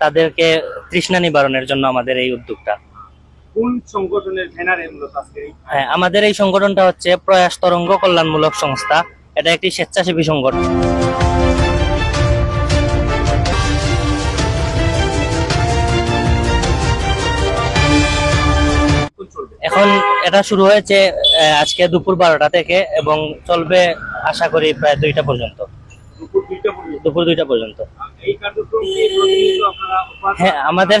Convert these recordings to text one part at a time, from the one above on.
তাদেরকে তৃষ্ণা নিবারণের জন্য আমাদের এই উদ্যোগটা। কোন সংগঠনের ব্যানারে মূলত আজকে হ্যাঁ আমাদের এই সংগঠনটা হচ্ছে প্রয়াস তরঙ্গ কল্যাণমূলক সংস্থা। এটা একটি স্বেচ্ছাসেবী সংগঠন। এখন এটা শুরু হয়েছে আজকে দুপুর বারোটা থেকে এবং চলবে আশা করি প্রায় দুইটা পর্যন্ত। দুপুর দুইটা পর্যন্ত। হ্যাঁ আমাদের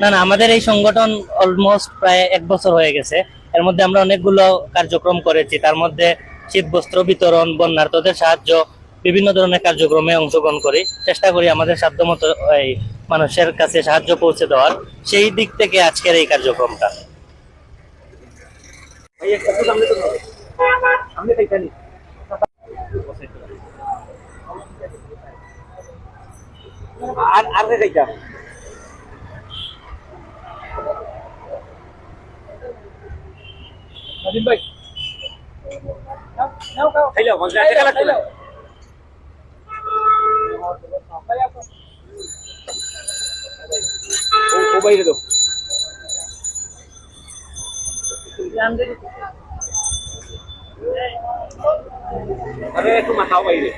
না না আমাদের এই সংগঠন অলমোস্ট প্রায় এক বছর হয়ে গেছে। এর মধ্যে আমরা অনেকগুলো কার্যক্রম করেছি। তার মধ্যে শীত বস্ত্র বিতরণ বন্যার্থদের সাহায্য বিভিন্ন ধরনের কার্যক্রমে অংশগ্রহণ করি। চেষ্টা করি আমাদের সাধ্যমতো এই মানুষের কাছে সাহায্য পৌঁছে দেওয়ার। সেই দিক থেকে আজকের এই কার্যক্রমটা। আর আর রে যাইতা নদীন ভাই। খাইলা মজা আছে কালা খাইলা ও বাইরে দাও। আরে একটু মাথাও বাইরে।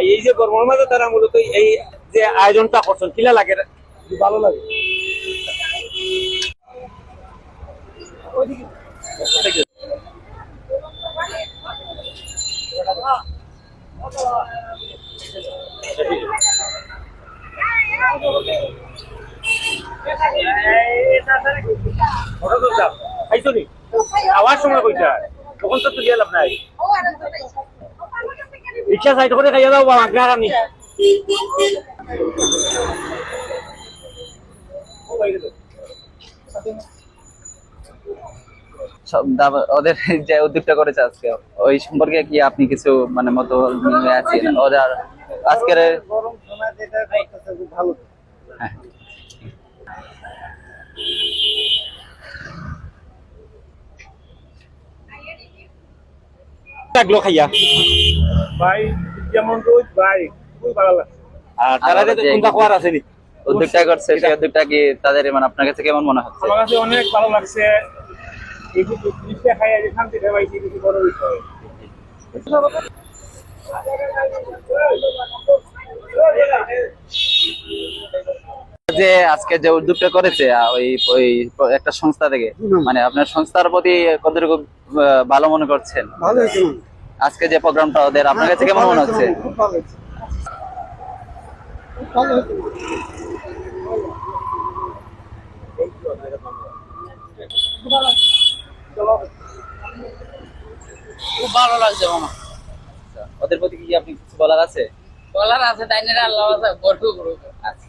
এই যে গরমের মাঝে তারা মূলত এই যে আয়োজনটা করছেন কিলা লাগে? ভালো লাগে। নি আওয়াজ সময় কইতা তখন তো তুলিয়া লাভ নাই। রিক্সা সাইড করে খাইয়া দাও বাবা দাবা- ওদের যে উদ্যোগটা করেছে আজকে ওই সম্পর্কে কি আপনি কিছু মানে মতো নিয়ে আছেন? ওদের আজকের হ্যাঁ। লাগল খাইয়া? ভাই যেমন রোজ ভাই খুবই ভালো লাগছে। আর তারা কোনটা খাওয়ার আছে নি? উদ্যোগটা করছে সেই উদ্যোগটা কি তাদের মানে আপনার কাছে কেমন মনে হচ্ছে? আমার কাছে অনেক ভালো লাগছে। এই যে জিনিসটা খাইয়া যে শান্তি পাইছি কিছু বড় বিষয়। যে আজকে যে উদ্যোগটা করেছে ওই ওই একটা সংস্থা থেকে মানে আপনার সংস্থার প্রতি কতটুকু ভালো মনে করছেন? আজকে যে প্রোগ্রামটা ওদের আপনার কাছে কেমন মনে হচ্ছে? খুব ভালো হয়েছে ভালো হয়েছে খুব ভালো লাগছে মামা ওদের প্রতি কি আপনি কিছু বলার আছে? বলার আছে তাই না? আল্লাহ আছে গর্ব করব আচ্ছা।